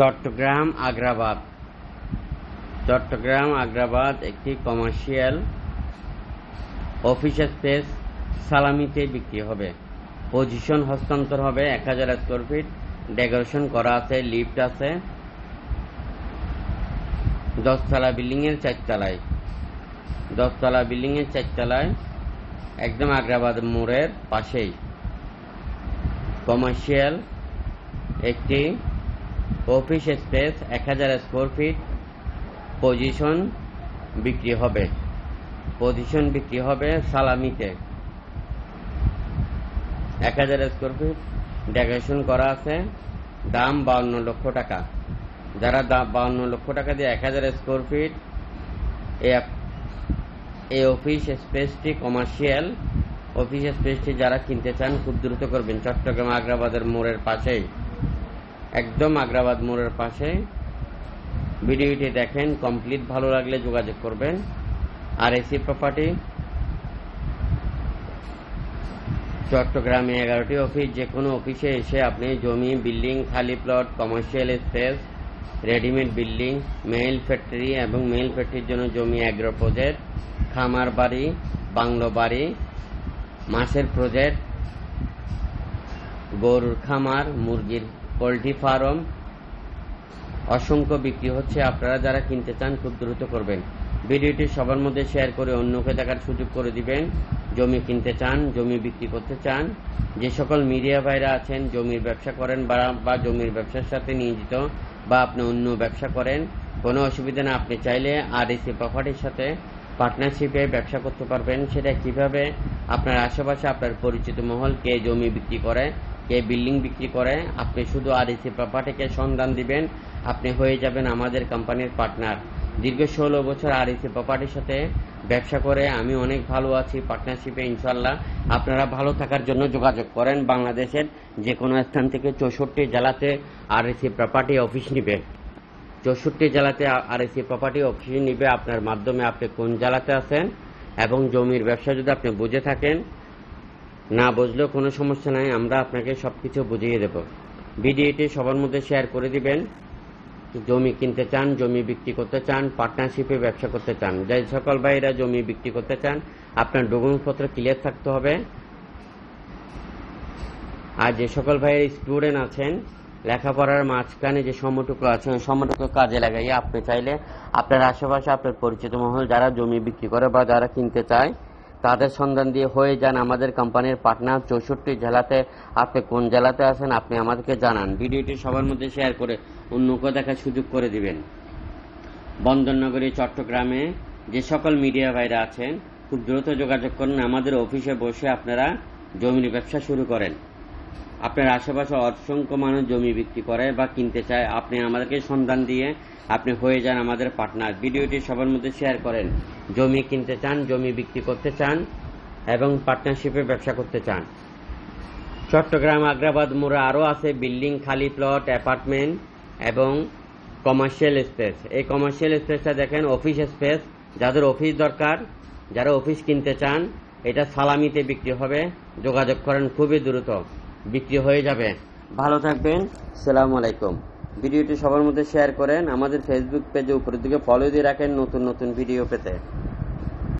চট্টগ্রাম, আগ্রাবাদ। চট্টগ্রাম, আগ্রাবাদ একটি commercial office space সালামিতে বিক্রি হবে। পজিশন হস্তান্তর হবে এক হাজার স্কোয়ার ফিট ডেকোরেশন করা আছে লিফট আছে। দশতলা বিল্ডিংয়ের চারতলায়। দশতলা বিল্ডিংয়ের চারতলায়, একদম আগ্রাবাদ মোড়ের পাশেই। কমার্শিয়াল একটি অফিস স্পেস এক হাজার স্কোয়ার ফিট। পজিশন বিক্রি হবে। পজিশন বিক্রি হবে সালামিতে। এক হাজার স্কোয়ার ফিট ডেকোরেশন করা আছে। দাম বাউন্ন লক্ষ টাকা। যারা দাম বাউন্ন লক্ষ টাকা দিয়ে এক হাজার স্কোয়ার ফিট এই- অফিস স্পেসটি কমার্শিয়াল। অফিস স্পেসটি যারা কিনতে চান খুব দ্রুত করবেন। চট্টগ্রাম আগ্রাবাদের মোড়ের পাশেই। একদম আগ্রাবাদ মোড়ের পাশে। ভিডিওটি দেখেন কমপ্লিট ভালো লাগলে যোগাযোগ করবেন। আর এসি প্রপার্টি চট্টগ্রামে এগারোটি অফিস যে কোনো অফিসে এসে আপনি জমি বিল্ডিং খালি plot commercial space readymade building mill factory এবং মেইল ফ্যাক্টরির জন্য জমি অ্যাগ্রো প্রজেক্ট খামার বাড়ি, বাংলো বাড়ি, মাছের প্রজেক্ট গরুর খামার, মুরগির পোলট্রি ফার্ম অসংখ্য বিক্রি হচ্ছে। আপনারা যারা কিনতে চান, খুব দ্রুত করবেন। ভিডিওটি সবার মধ্যে শেয়ার করে অন্যকে দেখার সুযোগ করে দিবেন। জমি কিনতে চান, জমি বিক্রি করতে চান, যে সকল মিডিয়া ভাইরা আছেন, জমির ব্যবসা করেন বা জমির ব্যবসার সাথে নিয়োজিত বা আপনি অন্য ব্যবসা করেন, কোনো অসুবিধা না। আপনি চাইলে আর এসি প্রপার্টির সাথে পার্টনারশিপে ব্যবসা করতে পারবেন। সেটা কীভাবে? আপনার আশেপাশে আপনার পরিচিত মহল কে জমি বিক্রি করে কে বিল্ডিং বিক্রি করে, আপনি শুধু আর এসি প্রপার্টিকে সন্ধান দিবেন, আপনি হয়ে যাবেন আমাদের কোম্পানির পার্টনার। দীর্ঘ ষোলো বছর আর এসি প্রপার্টির সাথে ব্যবসা করে আমি অনেক ভালো আছি পার্টনারশিপে ইনশাল্লাহ আপনারা ভালো থাকার জন্য যোগাযোগ করেন বাংলাদেশের যে কোনো স্থান থেকে চৌষট্টি জেলাতে আর এসি প্রপার্টি অফিস নিবে। চৌষট্টি জেলাতে আর এসি প্রপার্টি অফিস নিবে, আপনার মাধ্যমে আপনি কোন জেলাতে আছেন এবং জমির ব্যবসা যদি আপনি বুঝে থাকেন না বুঝলেও কোনো সমস্যা নাই, আমরা আপনাকে সব কিছু বুঝিয়ে দেব। ভিডিওটি সবার মধ্যে শেয়ার করে দিবেন। জমি কিনতে চান, জমি বিক্রি করতে চান, পার্টনারশিপে ব্যবসা করতে চান, যে সকল ভাইরা জমি বিক্রি করতে চান, আপনার ডকুমেন্টপত্র ক্লিয়ার থাকতে হবে। আর যে সকল ভাইয়ের স্টুডেন্ট আছেন, লেখাপড়ার মাঝখানে যে সময়টুকু আছে ওই সময়টুকু কাজে লাগাইয়ে আপনি চাইলে আপনার আশেপাশে আপনার পরিচিত মহল যারা জমি বিক্রি করে বা যারা কিনতে চায় তাদের সন্ধান দিয়ে হয়ে যান আমাদের কোম্পানির পার্টনার চৌষট্টি জেলাতে। আপনি কোন জেলাতে আছেন, আপনি আমাদেরকে জানান। ভিডিওটি সবার মধ্যে শেয়ার করে অন্যকে দেখার সুযোগ করে দিবেন। বন্দরনগরী, চট্টগ্রামে যে সকল মিডিয়া ভাইরা আছেন, খুব দ্রুত যোগাযোগ করুন। আমাদের অফিসে বসে আপনারা জমির ব্যবসা শুরু করেন। আপনার আশেপাশে অসংখ্য মানুষ জমি বিক্রি করে বা কিনতে চায়। আপনি আমাদেরকে সন্ধান দিয়ে আপনি হয়ে যান আমাদের পার্টনার। ভিডিওটি সবার মধ্যে শেয়ার করেন। জমি কিনতে চান, জমি বিক্রি করতে চান এবং পার্টনারশিপে ব্যবসা করতে চান। চট্টগ্রাম আগ্রাবাদ মোড়ে আরও আছে বিল্ডিং, খালি প্লট, অ্যাপার্টমেন্ট এবং কমার্শিয়াল স্পেস। এই কমার্শিয়াল স্পেসটা দেখেন, অফিস স্পেস। যাদের অফিস দরকার, যারা অফিস কিনতে চান, এটা সালামিতে বিক্রি হবে। যোগাযোগ করেন খুবই দ্রুত। বিক্রি হয়ে যাবে। ভালো থাকবেন, সালাম আলাইকুম। ভিডিওটি সবার মধ্যে শেয়ার করেন, আমাদের ফেসবুক পেজে উপরের দিকে ফলো দিয়ে রাখেন নতুন নতুন ভিডিও পেতে।